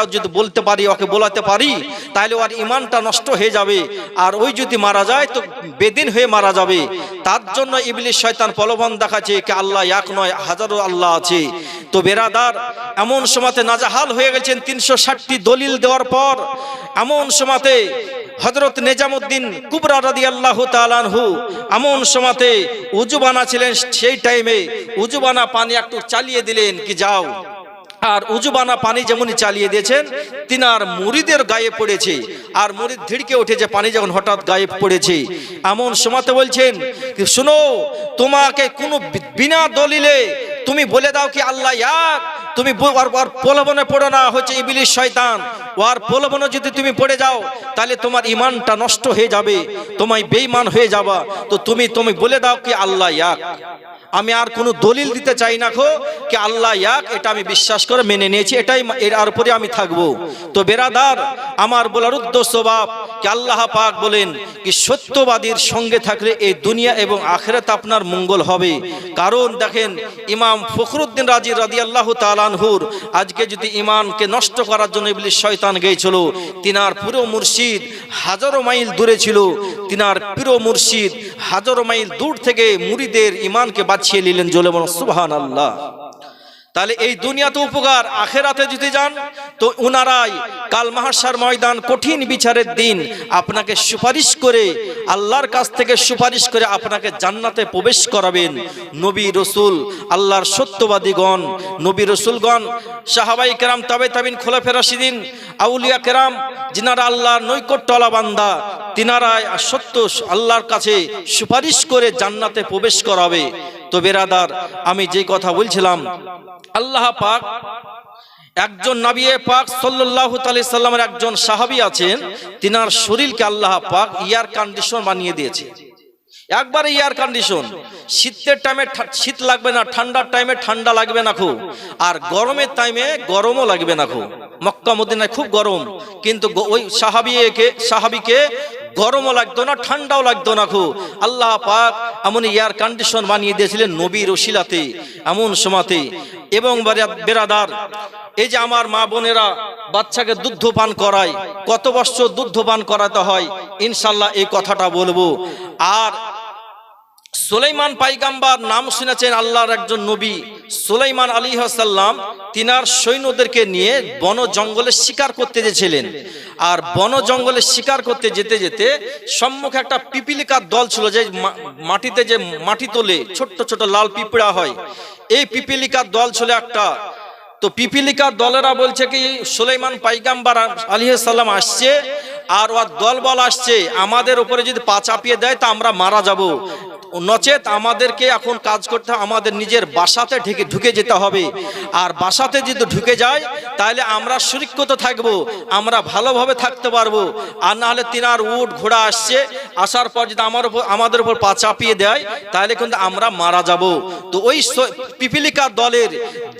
কথাটা যদি বলতে পারি, ওকে বলাতে পারি তাহলে ওর ইমানটা নষ্ট হয়ে যাবে। আর ওই যদি মারা যায়, তো বেদিন হয়ে মারা যাবে। তার জন্য ইবলিশ শয়তান প্রলোভন দেখাচ্ছে কি আল্লাহ এক নয়, হাজারো আল্লাহ আছে। তো বেরাদার, এমন সময়তে নাজাহাল হয়ে গেছেন তিনশো ষাটটি দলিল দেওয়ার পর, এমন সময়তে হজরত নেজামুদ্দিন কুবরা রাদি আল্লাহ তালানহু এমন সময়তে উজুবানা ছিলেন সেই টাইমে উজুবানা পানি একটু চালিয়ে দিলেন, কি যাও। আর উজুবানা পানি যেমনই চালিয়ে দিয়েছেন তিনি আর মুড়িদের গায়ে পড়েছে। আর মুড়িদ ধিড়কে উঠেছে পানি যখন হঠাৎ গায়ে পড়েছে। এমন সময়তে বলছেন, শোনো, তোমাকে কোনো বিনা দলিলে তুমি বলে দাও কি আল্লাহ এক তুমি ওর প্রলোভনে পড়ো না, হচ্ছে ইবিলিশ শয়তান। ওর প্রলোভনে যদি তুমি পড়ে যাও, তাহলে তোমার ইমানটা নষ্ট হয়ে যাবে, তোমায় বেঈমান হয়ে যাবা। তো তুমি তুমি বলে দাও কি আল্লাহ ইয়াক। আমি আর কোনো দলিল দিতে চাই না খো কি আল্লাহ ইয়াক, এটা আমি বিশ্বাস করে মেনে নিয়েছি, এটাই এর উপরে আমি থাকব। তো বেরাদার, আমার বলার উদ্দেশ্য বাপ, কি আল্লাহ পাক বলেন কি সত্যবাদীর সঙ্গে থাকলে এই দুনিয়া এবং আখেরাত আপনার মঙ্গল হবে। কারণ দেখেন, ইমাম ফখরুদ্দিন রাজি রাদি আল্লাহ তালানহুর আজকে যদি ইমানকে নষ্ট করার জন্য ইবলিশ শয়তান গিয়েছিল, তিনার পুরো মুর্শিদ হাজারো মাইল দূরে ছিল। তিনার প্রিয় মুর্শিদ হাজারো মাইল দূর থেকে মুড়িদের ইমানকে বাঁচিয়ে নিলেন জলে বলো সুবহান আল্লাহ তাহলে এই দুনিয়াতে উপকার, আখেরাতে যদি যান, তো উনারাই কাল মাহাসার ময়দান কঠিন বিচারের দিন। আপনাকে সুপারিশ করে, আল্লাহর কাছ থেকে সুপারিশ করে আপনাকে জান্নাতে প্রবেশ করাবেন। নবী রসুল, আল্লাহর সত্যবাদীগণ, নবী রসুলগণ, সাহাবাই কেরাম, তবে তাবিন খোলা ফেরাসিদিন আউলিয়া কেরাম, যিনারা আল্লাহর নৈকট্যলা বান্দা, তিনারাই সত্য, আল্লাহর কাছে সুপারিশ করে জান্নাতে প্রবেশ করাবে। তো বেরাদার আমি যে কথা বলছিলাম, আল্লাহ পাক একজন নাবিয়ে পাক সাল্লাল্লাহু তাআলা সাল্লামের একজন সাহাবী আছেন, তিনার শরীরকে আল্লাহ পাক ইয়ার কন্ডিশন বানিয়ে দিয়েছে। একবারে এয়ার কন্ডিশন, শীতের টাইমে শীত লাগবে না, ঠান্ডার টাইমে ঠান্ডা লাগবে না খুব, আর গরমের টাইমে গরমও লাগবে না খুব। মক্কা, মদিনায় খুব গরম, কিন্তু ওই সাহাবিকে সাহাবিকে গরমও লাগতো না, ঠান্ডাও লাগতো না খুব। আল্লাহ পাক এমন এয়ার কন্ডিশন বানিয়ে দিয়েছিলেন নবীর রশিলাতে এমন সময়তে। এবং বেরা- বেরাদার, এই যে আমার মা বোনেরা বাচ্চাকে দুগ্ধ পান করায়, কত বছর দুগ্ধ পান করাতে হয়, ইনশাল্লাহ এই কথাটা বলব। আর সুলাইমান পাইগাম্বার নাম শুনেছেন আল্লাহর একজন নবী, সুলাইমান আলী সাল্লাম তিনার সৈন্যদেরকে নিয়ে বন জঙ্গলে শিকার করতে যেছিলেন। আর বন জঙ্গলে শিকার করতে যেতে যেতে সম্মুখে একটা পিপিলিকার দল ছিল যে মাটিতে যে মাটি তোলে, ছোট্ট ছোট লাল পিঁপড়া হয়। এই পিপিলিকার দল ছিল একটা। তো পিপিলিকার দলেরা বলছে কি, সুলাইমান পাইগাম্বার আলী সাল্লাম আসছে আর ওর দলবল আসছে, আমাদের উপরে যদি পা চাপিয়ে দেয়, তা আমরা মারা যাব। নচেত আমাদেরকে এখন কাজ করতে, আমাদের নিজের বাসাতে ঢেকে ঢুকে যেতে হবে। আর বাসাতে যদি ঢুকে যায়, তাহলে আমরা সুরক্ষিত থাকব, আমরা ভালোভাবে থাকতে পারব। আর না হলে তিনার উট ঘোড়া আসছে, আসার পর যদি আমার উপর আমাদের উপর পা চাপিয়ে দেয়, তাহলে কিন্তু আমরা মারা যাব। তো ওই পিপিলিকা দলের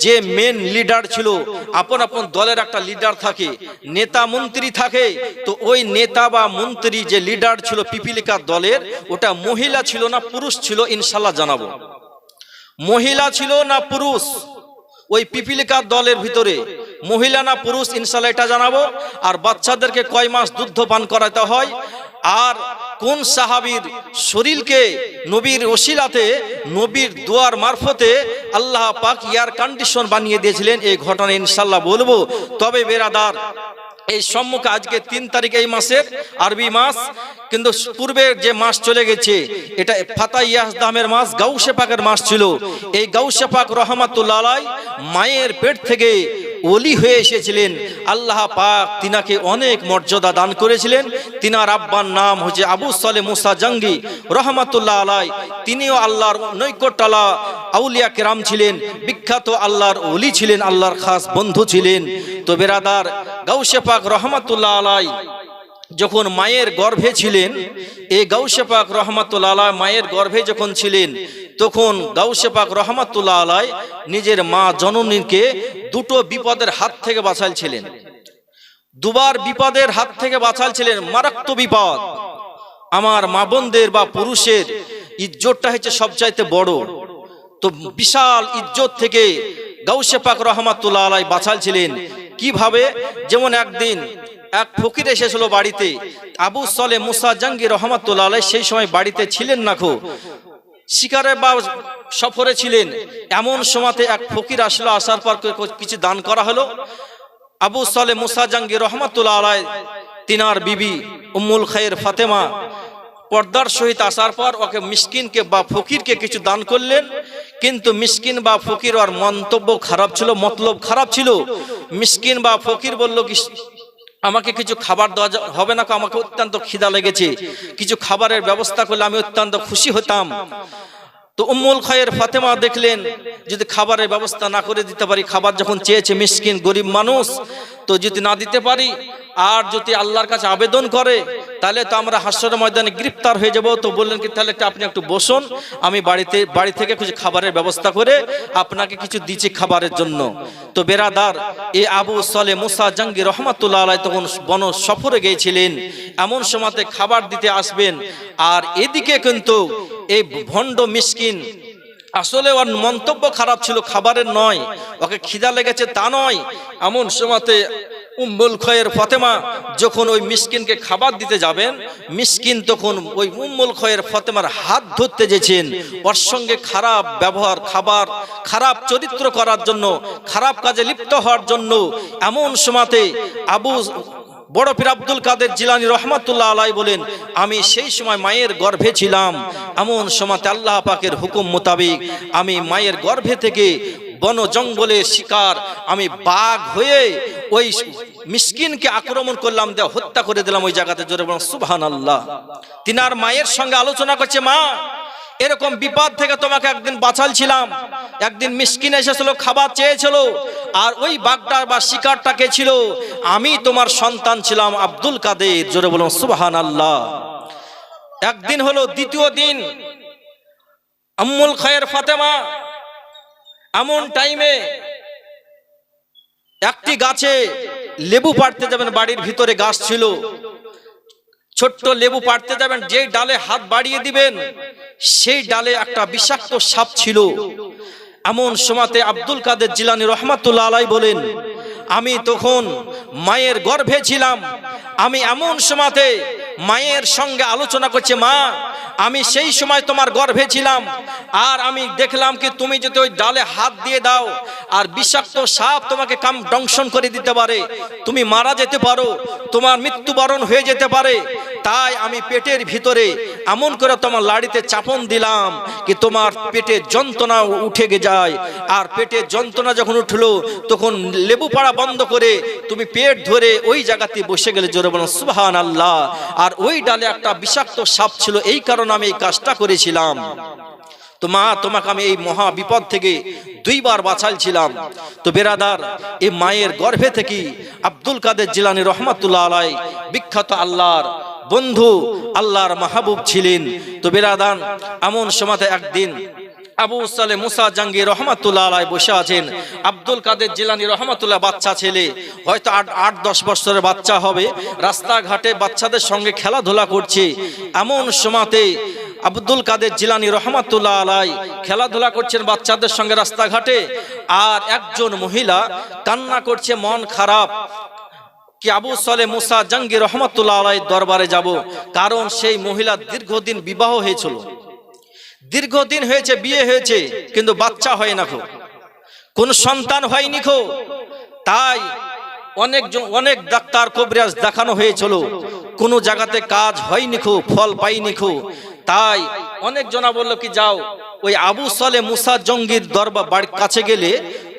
যে মেন লিডার ছিল, আপন আপন দলের একটা লিডার থাকে, নেতা মন্ত্রী থাকে, তো ওই নেতা বা মন্ত্রী যে লিডার ছিল পিপিলিকা দলের, ওটা মহিলা ছিল না পুরুষ ছিল ইনশাল্লাহ জানাব। মহিলা ছিল না পুরুষ, ওই পিপিলিকার দলের ভিতরে। মহিলা না পুরুষ ইনশাল্লাহ এটা জানাব। আর বাচ্চাদেরকে কয় মাস দুগ্ধ পান করাতে হয়। আর কোন সাহাবীর শরীরকে নবীর ওসিলাতে, নবীর দুয়ার মারফতে আল্লাহ পাক ইয়ার কন্ডিশন বানিয়ে দিয়েছিলেন, এই ঘটনা ইনশাল্লাহ বলব। তবে বেরাদার এই সম্মুখে আজকে তিন তারিখ এই মাসের আরবি মাস, কিন্তু পূর্বের যে মাস চলে গেছে, এটা ফাতা ইয়াসদামের মাস, গাউসে পাকের মাস ছিল। এই গাউসে পাক রহমাতুল্লাহ মায়ের পেট থেকে ওলি হয়ে এসেছিলেন। আল্লাহ পাক তিনাকে অনেক মর্যাদা দান করেছিলেন। তিনার আব্বার নাম হচ্ছে আবু সালে মুসা জঙ্গি। রহমাতুল্লাহ আলাই তিনিও আল্লাহর নৈকট্যালা আউলিয়া কেরাম ছিলেন। বিখ্যাত আল্লাহর ওলি ছিলেন, আল্লাহর খাস বন্ধু ছিলেন। তো বেরাদার পাক রহমাতুল্লাহ আলাই, যখন মায়ের গর্ভে ছিলেন এই গাউসে পাক রহমাতুল্লাহ আলাই মায়ের গর্ভে যখন ছিলেন, তখন গাউসে পাক রহমাতুল্লাহ আলাই নিজের মা জননীকে দুটো বিপদের হাত থেকে বাঁচাইছিলেন। দুবার বিপদের হাত থেকে বাঁচাইছিলেন মারাত্মক বিপদ। আমার মা বোনদের বা পুরুষের ইজ্জতটা হচ্ছে সবচাইতে বড়। তো বিশাল ইজ্জত থেকে গাউসে পাক রহমাতুল্লাহ আলাই বাঁচাইছিলেন। কীভাবে? যেমন একদিন এক ফকির এসেছিল বাড়িতে। আবু সলে মুসা জাঙ্গি রহমাতুল্লাহ সেই সময় বাড়িতে ছিলেন না খো শিকারে বা সফরে ছিলেন। এমন সময়তে এক ফকির আসলো, আসার পর কিছু দান করা হলো। আবু সালে মুসা জাঙ্গি রহমাতুল্লাহ তিনার বিবি উম্মুল খায়ের ফাতেমা পর্দার সহিত আসার পর ওকে মিসকিনকে বা ফকিরকে কিছু দান করলেন। কিন্তু মিসকিন বা ফকির ওর মন্তব্য খারাপ ছিল, মতলব খারাপ ছিল। মিসকিন বা ফকির বলল কি আমাকে কিছু খাবার দেওয়া হবে না? আমাকে অত্যন্ত খিদা লেগেছে। কিছু খাবারের ব্যবস্থা করলে আমি অত্যন্ত খুশি হতাম। তো উম্মুল খয়ের ফাতেমা দেখলেন, যদি খাবারের ব্যবস্থা না করে দিতে পারি, খাবার যখন চেয়েছে মিসকিন গরিব মানুষ, তো যদি না দিতে পারি, আর যদি আল্লাহর কাছে আবেদন করে তাহলে তো আমরা হাস্যর ময়দানে গ্রেপ্তার হয়ে যাব। তো বললেন কি, তাহলে আপনি একটু বসুন, আমি বাড়িতে, বাড়ি থেকে কিছু খাবারের ব্যবস্থা করে আপনাকে কিছু দিচ্ছি খাবারের জন্য। তো বেরাদার, এ আবু সলে মুসা জাঙ্গি রহমাতুল্লাহ আলাই তখন বন সফরে গিয়েছিলেন, এমন সময়তে খাবার দিতে আসবেন। আর এদিকে কিন্তু এই ভণ্ড মিসকিন, আসলে ওর মন্তব্য খারাপ ছিল, খাবারের নয়, ওকে খিদা লেগেছে তা নয়। এমন সময়তে উম্মুল খয়ের ফতেমা যখন ওই মিসকিনকে খাবার দিতে যাবেন, মিসকিন তখন ওই উম্মুল খয়ের ফতেমার হাত ধরতে যেছেন। ওর সঙ্গে খারাপ ব্যবহার, খাবার, খারাপ চরিত্র করার জন্য, খারাপ কাজে লিপ্ত হওয়ার জন্য এমন সময়তে আবু বড় পীর আব্দুল কাদের জিলানি রহমাতুল্লাহ আলাই বলেন, আমি সেই সময় মায়ের গর্ভে ছিলাম। এমন সময়তে আল্লাহ পাকের হুকুম মোতাবেক আমি মায়ের গর্ভে থেকে বন জঙ্গলের শিকার। আমি বাঘ হয়ে ওই মিসকিনকে আক্রমণ করলাম দেওয়া হত্যা করে দিলাম ওই জায়গাতে জোরে বললাম সুবহান আল্লাহ তিনার মায়ের সঙ্গে আলোচনা করছে, মা, এরকম বিপদ থেকে তোমাকে একদিন বাঁচালছিলাম। একদিন মিসকিন এসেছিল, খাবার চেয়েছিল, আর ওই বাঘটা বা শিকারটা কে ছিল? আমি তোমার সন্তান ছিলাম আব্দুল কাদের। জোরে বলুন সুবহান আল্লাহ একদিন হলো দ্বিতীয় দিন, আম্মুল খায়ের ফাতেমা এমন টাইমে একটি গাছে লেবু পাড়তে যাবেন, বাড়ির ভিতরে গাছ ছিল। ছোট্ট লেবু পাড়তে যাবেন যে ডালে হাত বাড়িয়ে দিবেন, সেই ডালে একটা বিষাক্ত সাপ ছিল। এমন সময়তে আব্দুল কাদের জিলানি রহমাতুল্লা আলাই বলেন আমি তখন মায়ের গর্ভে ছিলাম। আমি এমন সময়তে মায়ের সঙ্গে আলোচনা করছে, মা, আমি সেই সময় তোমার গর্ভে ছিলাম। আর আমি দেখলাম কি তুমি যদি ওই ডালে হাত দিয়ে দাও, আর বিষাক্ত সাপ তোমাকে কাম দংশন করে দিতে পারে, তুমি মারা যেতে পারো, তোমার মৃত্যুবরণ হয়ে যেতে পারে তাই আমি পেটের ভিতরে এমন করে তোমার লাড়িতে চাপন দিলাম কি তোমার পেটে যন্ত্রণা উঠে যায়। আর পেটের যন্ত্রণা যখন উঠল, তখন লেবু পাড়া বন্ধ করে তুমি পেট ধরে ওই জায়গাতে বসে গেলে জোরে বলো সুবহান আল্লাহ আর ওই ডালে একটা বিষাক্ত সাপ ছিল, এই কারণে আমি এই কাজটা করেছিলাম। তো মা, তোমাকে আমি এই মহা বিপদ থেকে দুইবার বাঁচাইছিলাম। তো বেরাদার, এই মায়ের গর্ভে থেকে আব্দুল কাদের জিলানি রহমাতুল্লাহ আলাই বিখ্যাত আল্লাহর বন্ধু, আল্লাহর মাহবুব ছিলেন। তো বেরাদান এমন সময় একদিন আবু সালে মুসা জাঙ্গি রহমাতুল্লাহ আলাই বসে আছেন। আব্দুল কাদের জিলানি রহমাতুল্লাহ বাচ্চা ছেলে। হয়তো আট আট, দশ বছরের বাচ্চা হবে। রাস্তাঘাটে বাচ্চাদের সঙ্গে খেলাধুলা করছে। এমন সময়তে আব্দুল কাদের জিলানি রহমাতুল্লাহ আলাই খেলাধুলা করছেন বাচ্চাদের সঙ্গে রাস্তাঘাটে। আর একজন মহিলা কান্না করছে, মন খারাপ। কি আবু সলে মুসা জাঙ্গি রহমতুল্লাহ আলাই দরবারে যাব, কারণ সেই মহিলা দীর্ঘদিন বিবাহ হয়েছিল। দীর্ঘদিন হয়েছে, বিয়ে হয়েছে, কিন্তু বাচ্চা হয় না খো। কোন সন্তান হয়নি খো। তাই অনেক অনেক ডাক্তার কবিরাজ দেখানো হয়েছিল, কোনো জায়গাতে কাজ হয়নি খো, ফল পাইনি খো। তাই অনেক জনা বলল কি, যাও। ওই আবু সালে মুসা জঙ্গির দরবার বাড়ির কাছে গেলে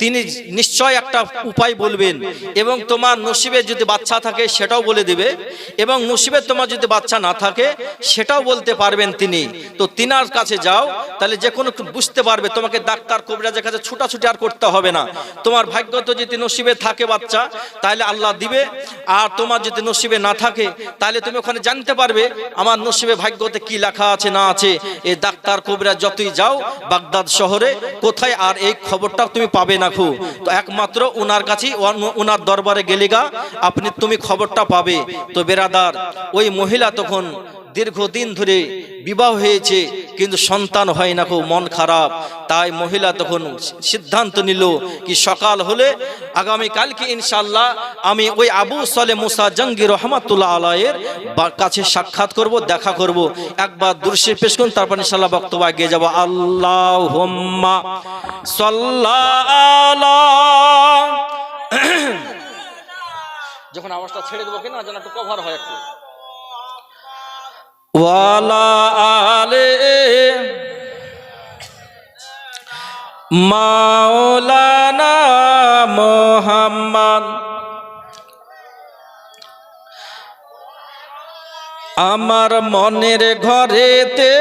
তিনি নিশ্চয় একটা উপায় বলবেন এবং তোমার নসিবে যদি বাচ্চা থাকে সেটাও বলে দেবে এবং নসিবে তোমার যদি বাচ্চা না থাকে সেটাও বলতে পারবেন তিনি। তো তিনার কাছে যাও, তাহলে যে কোনো বুঝতে পারবে, তোমাকে ডাক্তার, কবিরাজের কাছে ছুটাছুটি আর করতে হবে না। তোমার ভাগ্য তো যদি নসিবে থাকে বাচ্চা, তাহলে আল্লাহ দিবে। আর তোমার যদি নসিবে না থাকে, তাহলে তুমি ওখানে জানতে পারবে আমার নসিবে ভাগ্যতে কি লেখা আছে, না আছে। এই ডাক্তার কবিরা যতই যাও বাগদাদ শহরে, কোথায় আর এই খবরটা তুমি পাবে না খু? তো একমাত্র ওনার কাছেই ওনার দরবারে গেলে গা আপনি তুমি খবরটা পাবে। তো বেরাদার, ওই মহিলা তখন দীর্ঘদিন ধরে বিবাহ হয়েছে, কিন্তু সন্তান হয় না খুব, মন খারাপ। তাই মহিলা তখন সিদ্ধান্ত নিল কি সকাল হলে আগামী কালকে ইনশাল্লাহ আমি ওই আবু সালে মুসা জঙ্গি রহমাতুল্লাহ আলায়ের কাছে সাক্ষাৎ করব, দেখা করব। একবার দৃশ্যে পেশ করুন, তারপর ইনশাল্লাহ বক্তব্য এগিয়ে যাব। আল্লাহ হোম্মা সাল্লাহ যখন আওয়াজটা ছেড়ে দেবো কিনা, যেন একটু কভার হয় একটু। ওয়ালা আলে মাওলানা মোহাম্মদ। আমার মনের ঘরেতে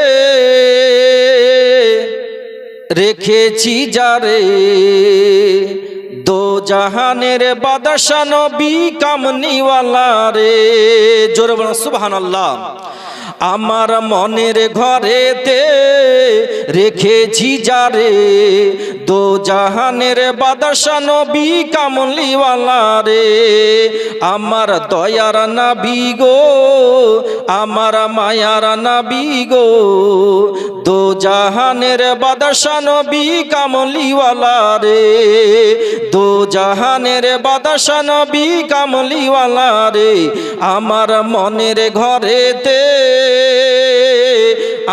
রেখেছি যারে দো জাহানের নবী কামনিওয়ালা রে। জোরে সুবহানাল্লাহ। আমার মনের ঘরেতে রেখেছি যারে দো জাহানের বাদশা নবী কামলিওয়ালা রে। আমার দয়ার নাবি গো, আমার মায়ার নাবি গো দো জাহানের বাদশা নবী কামলিওয়ালা রে। দো জাহানের বাদশা নবী কামলিওয়ালা রে, আমার মনের ঘরেতে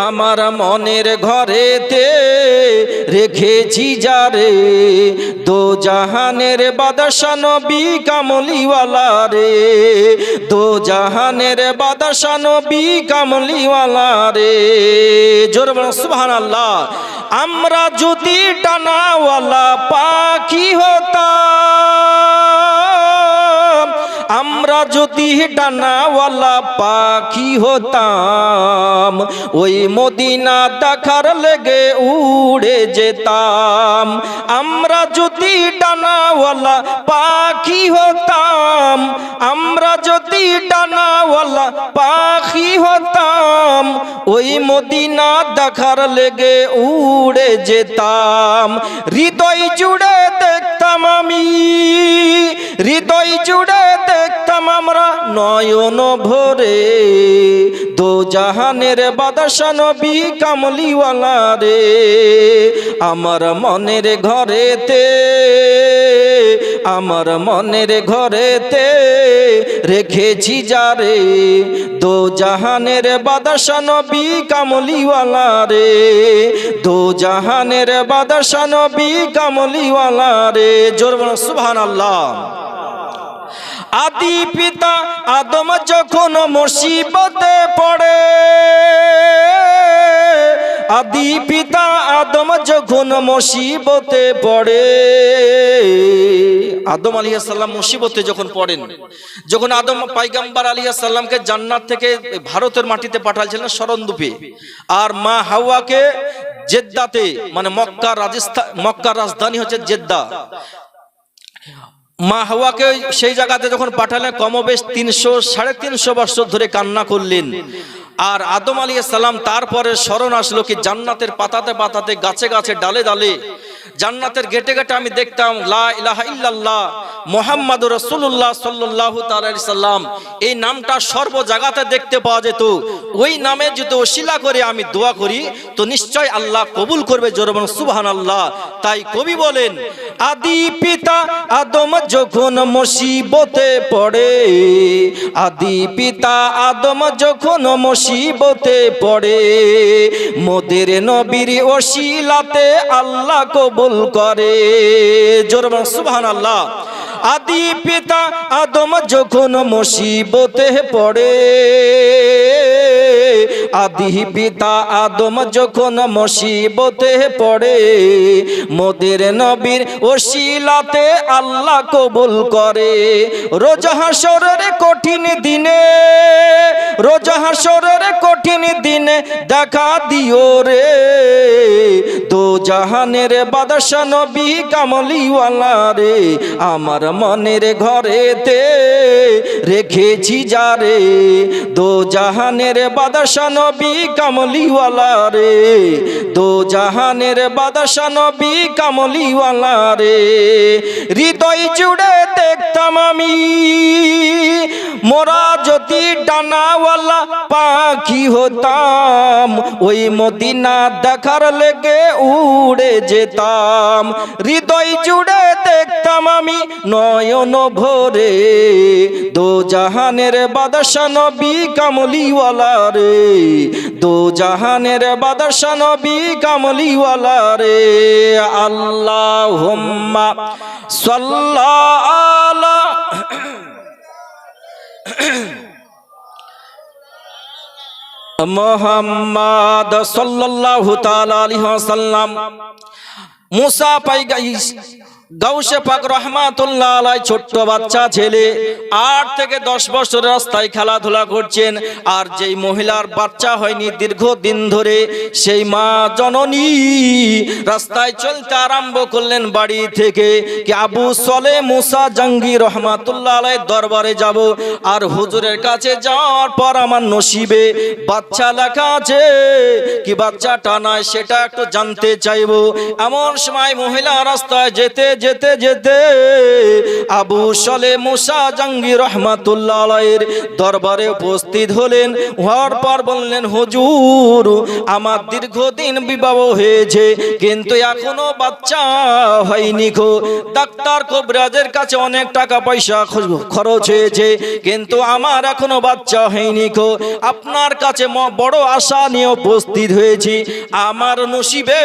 আমার মনের ঘরেতে রেখেছি যারে দো জাহানের বাদশা নবী কামলিওয়ালা রে। দো জাহানের নবী কামলিওয়ালা রে। জোর সুবহান আল্লাহ আমরা যদি টানাওয়ালা পাখি হতাম আমরা যদি ডানাওয়ালা পাখি হতাম, ওই মদিনা দেখার লেগে উড়ে যেতাম। আমরা যদি ডানাওয়ালা পাখি হতাম, আমরা যদি ডানাওয়ালা পাখি হতাম, ওই মদিনা দেখার লেগে উড়ে যেতাম। হৃদয় জুড়ে হৃদয় জুড়ে দেখতাম আমরা নয়ন ভরে। দো জাহানের বাদশা নবী কামলিওয়ালা রে, আমার মনের ঘরেতে, আমার মনের ঘরেতে রেখেছি যারে দো জাহানের বাদশা নবী কামলিওয়ালা রে দো জাহানের বাদশা নবী কামলিওয়ালা রে। জোর সুবহান আল্লাহ আদি পিতা আদম যখন মুসিবতে পড়ে, আদি পিতা আদম যখন মুসিবতে পড়ে, আদম আলিয়া সাল্লাম মুসিবতে যখন পড়েন, যখন আদম পাইগাম্বার আলিয়া সাল্লামকে জান্নাত থেকে ভারতের মাটিতে পাঠাইছিলেন শরণদুপে, আর মা হাওয়াকে জেদ্দাতে মানে মক্কা রাজস্থান মক্কার রাজধানী হচ্ছে জেদ্দা। মা হাওয়াকে সেই জায়গাতে যখন পাঠালেন, কমবেশ তিনশো, সাড়ে তিনশো বছর ধরে কান্না করলেন। আর আদম আলী সালাম তারপরে স্মরণ আসলো কি, জান্নাতের পাতাতে পাতাতে গাছে গাছে ডালে ডালে জান্নাতের গেটে গেটে আমি দেখতাম, লা মোহাম্মদ রসুল্লাহ সাল্লাহ সাল্লাম। এই নামটা সর্ব জায়গাতে দেখতে পাওয়া যেত। ওই নামে যদি ওশিলা করে আমি দোয়া করি, তো নিশ্চয় আল্লাহ কবুল করবে জোরবন সুবহান আল্লাহ তাই কবি বলেন, আদি পিতা আদম যখন মুসিবতে পড়ে, আদি পিতা আদম যখন মুসিবতে পড়ে, মোদের নবীর ওশিলাতে আল্লাহ কবুল করে। জোর সুবহান আল্লাহ আদি পিতা আদম যখন মুসিবতে পড়ে আদি পিতা আদম যখন মুসিবতে পড়ে, মোদের নবীর ওশিলাতে আল্লাহ কবুল করে। রোজ হাসরের কঠিন দিনে, রোজ হাসরের কঠিন দিনে দেখা দিও রে। দো জাহানের বাদশা নবী কামলিওয়ালা রে, আমার মনের ঘরেতে রেখেছি যারে দো জাহানের বাদশা নবী কামলিওয়ালা রে। দো জাহানের বাদশানবী কামলিওয়ালা রে। হৃদয় জুড়ে দেখতাম আমি। মোরা যদি ডানাওয়ালা পাখি হতাম, ওই মদিনা দেখার লেগে উড়ে যেতাম। হৃদয় জুড়ে দেখতাম আমি নয়ন ভরে দো জাহানের বাদশা নবী কামলিওয়ালা রে। দো জাহানের বাদশা নবী কামলিওয়ালা রে। আল্লাহ মোহাম্মদ সাল্লাল্লাহু তাআলা আলাইহি ওয়াসাল্লাম মুসা পাই গাইস গাউসে পাক রহমাতুল্লাহ আলাই ছোট্ট বাচ্চা ছেলে, আট থেকে দশ বছর রাস্তায় খেলাধুলা করছেন। আর যেই মহিলার বাচ্চা হয়নি দীর্ঘদিন ধরে, সেই মা জননী রাস্তায় চলতে আরম্ভ করলেন বাড়ি থেকে কি আবু সলে মুসা জাঙ্গি রহমাতুল্লাহ আলাই দরবারে যাব। আর হুজুরের কাছে যাওয়ার পর আমার নসিবে বাচ্চা লেখা আছে, কি বাচ্চাটা নয় সেটা একটু জানতে চাইব। এমন সময় মহিলা রাস্তায় যেতে যেতে যেতে আবু সলে মুসা জাঙ্গি রহমাতুল্লাহ আলাইয়ের দরবারে উপস্থিত হলেন। হওয়ার পর বললেন, হুজুর, আমার দীর্ঘদিন বিবাহ হয়েছে, কিন্তু এখনও বাচ্চা হয়নি খো ডাক্তার কবিরাজের কাছে অনেক টাকা পয়সা খরচ হয়েছে, কিন্তু আমার এখনও বাচ্চা হয়নি খো আপনার কাছে বড় আশা নিয়ে উপস্থিত হয়েছি। আমার নসিবে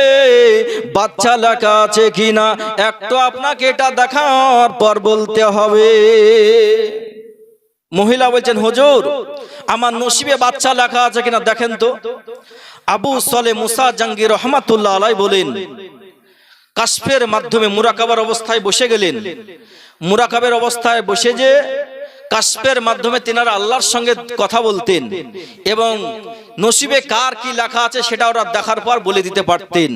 বাচ্চা লেখা আছে কিনা? একটু আপনাকে এটা দেখার পর বলতে হবে। মহিলা বলছেন, হজুর, আমার নসিবে বাচ্চা লেখা আছে কিনা দেখেন তো। আবু সলে মুসা জাঙ্গির রহমাতুল্লাহ আলাই বলেন কাশ্মের মাধ্যমে মুরাকাবার অবস্থায় বসে গেলেন। মুরাকাবের অবস্থায় বসে যে কাশফের মাধ্যমে তিনারা আল্লাহর সঙ্গে কথা বলতেন এবং নসিবে কার কি লেখা আছে সেটা ওরা দেখার পর বলে দিতে পারতেন।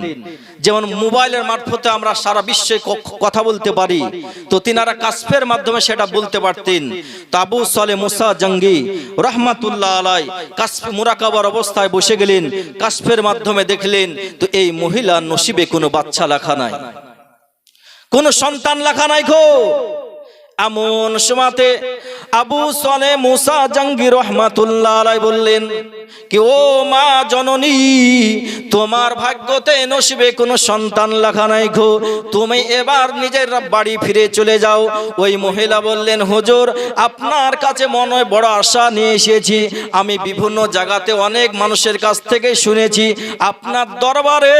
যেমন মোবাইলের মারফতে আমরা সারা বিশ্বে কথা বলতে পারি, তো তিনারা কাশফের মাধ্যমে সেটা বলতে পারতেন। তাবু সলে মুসা জঙ্গি রহমাতুল্লাহ আলাই কাশফ মুরাকাবার অবস্থায় বসে গেলেন, কাশফের মাধ্যমে দেখলেন, তো এই মহিলার নসিবে কোনো বাচ্চা লেখা নাই। কোনো সন্তান লেখা নাই খো এমন সময়তে আবু সলে মুসা জাঙ্গি রহমাতুল্লাহ বললেন, কি ও মা জননী, তোমার ভাগ্যতে নসিবে কোনো সন্তান লেখা নাই ঘো তুমি এবার নিজের বাড়ি ফিরে চলে যাও। ওই মহিলা বললেন, হুজুর, আপনার কাছে মনে বড় আশা নিয়ে এসেছি। আমি বিভিন্ন জায়গাতে অনেক মানুষের কাছ থেকে শুনেছি, আপনার দরবারে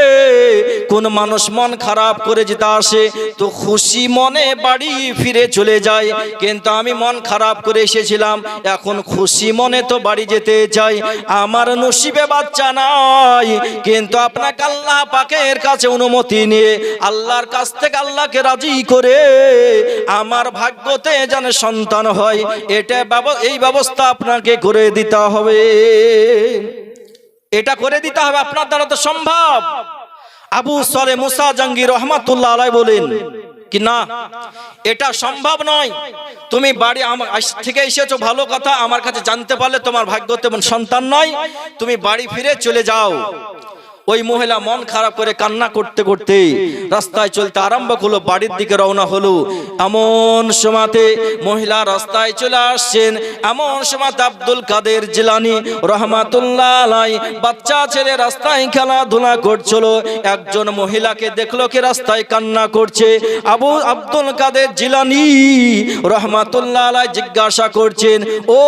কোন মানুষ মন খারাপ করে যেতে আসে, তো খুশি মনে বাড়ি ফিরে চলে যায় কিন্তু আমি মন খারাপ করে এসেছিলাম। এখন খুশি মনে তো বাড়ি যেতে চাই। আমার নসিবে বাচ্চা নাই, কিন্তু আপনাকে আল্লাহ পাকের কাছে অনুমতি নিয়ে, আল্লাহর কাছ থেকে আল্লাহকে রাজি করে আমার ভাগ্যতে যেন সন্তান হয়, এটা এই ব্যবস্থা আপনাকে করে দিতে হবে। এটা করে দিতে হবে, আপনার দ্বারা তো সম্ভব। আবু সরে মুসা জাঙ্গি রহমাতুল্লাহ আলাই বলেন কি না এটা সম্ভব নয়। তুমি বাড়ি আমার থেকে এসেছ, ভালো কথা। আমার কাছে জানতে পারলে তোমার ভাগ্য তেমন সন্তান নয়। তুমি বাড়ি ফিরে চলে যাও। ওই মহিলা মন খারাপ করে কান্না করতে করতে রাস্তায় চলতে আরম্ভ করল, বাড়ির দিকে রওনা হলো। এমন সময়তে মহিলা রাস্তায় চলে আসছেন। এমন সময়তে আব্দুল কাদের জিলানি রহমাতুল্লাহ আলাই বাচ্চা ছেলে রাস্তায় খেলাধুলা করছিল। একজন মহিলাকে দেখল কি রাস্তায় কান্না করছে। আবু আব্দুল কাদের জিলানি রহমাতুল্লাহ আলাই জিজ্ঞাসা করছেন, ও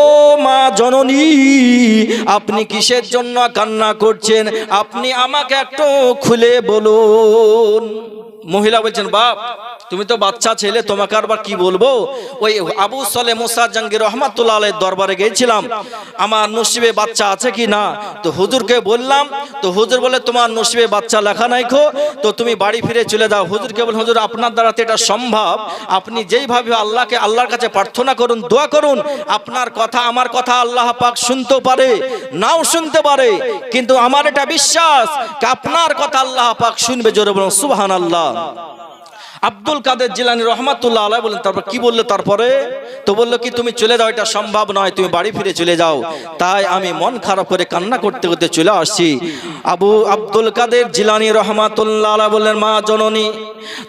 মা জননী, আপনি কিসের জন্য কান্না করছেন? আপনি আমাকে একটু খুলে বলুন। মহিলা বলছেন, বাপ, তুমি তো বাচ্চা ছেলে, তোমাকে বা কি বলব? ওই আবু সলে মুসা জাঙ্গির রহমাতুল্লাহ আলাইহির দরবারে গিয়েছিলাম। আমার নসিবে বাচ্চা আছে কি না? তো হুজুরকে বললাম, তো হুজুর বলে, তোমার নসিবে বাচ্চা লেখা নাই খো, তো তুমি বাড়ি ফিরে চলে যাও। হুজুরকে বল হুজুর, আপনার দ্বারা তো এটা সম্ভব। আপনি যেইভাবে আল্লাহকে, আল্লাহর কাছে প্রার্থনা করুন, দোয়া করুন, আপনার কথা, আমার কথা আল্লাহ পাক শুনতে পারে, নাও শুনতে পারে। কিন্তু আমার এটা বিশ্বাস আপনার কথা আল্লাহ পাক শুনবে জোরে বলুন, সুবহানাল্লাহ। আব্দুল কাদের জিলানি রহমাতুল্লাহ আলাই বলেন, তারপর কি বলল তারপরে? তো বলল কি, তুমি চলে যাও, এটা সম্ভব নয়, তুমি বাড়ি ফিরে চলে যাও। তাই আমি মন খারাপ করে কান্না করতে করতে চলে আসছি। আবু আব্দুল কাদের জিলানি রহমাতুল্লাহ আলাই বললেন, মা জননী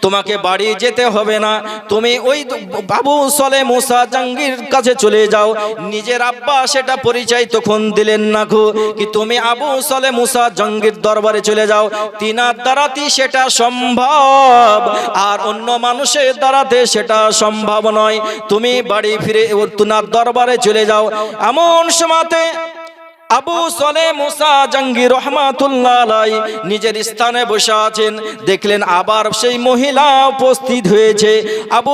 তোমাকে বাড়ি যেতে হবে না। তুমি ওই বাবু সলে মুসা জাঙ্গির কাছে চলে যাও। নিজের আব্বা সেটা পরিচয় তখন দিলেন না গো। কি তুমি আবু সলে মুসা জঙ্গির দরবারে চলে যাও। তিনার দ্বারাতি সেটা সম্ভব। আর অন্য মানুষের দ্বারাতে সেটা সম্ভব নয়। তুমি বাড়ি ফিরে তিনার দরবারে চলে যাও। এমন সময়তে আবু সলে মুসা জঙ্গি রহমাতুল্লাহ নিজের স্থানে বসে আছেন। দেখলেন আবার সেই মহিলা উপস্থিত হয়েছে। আবু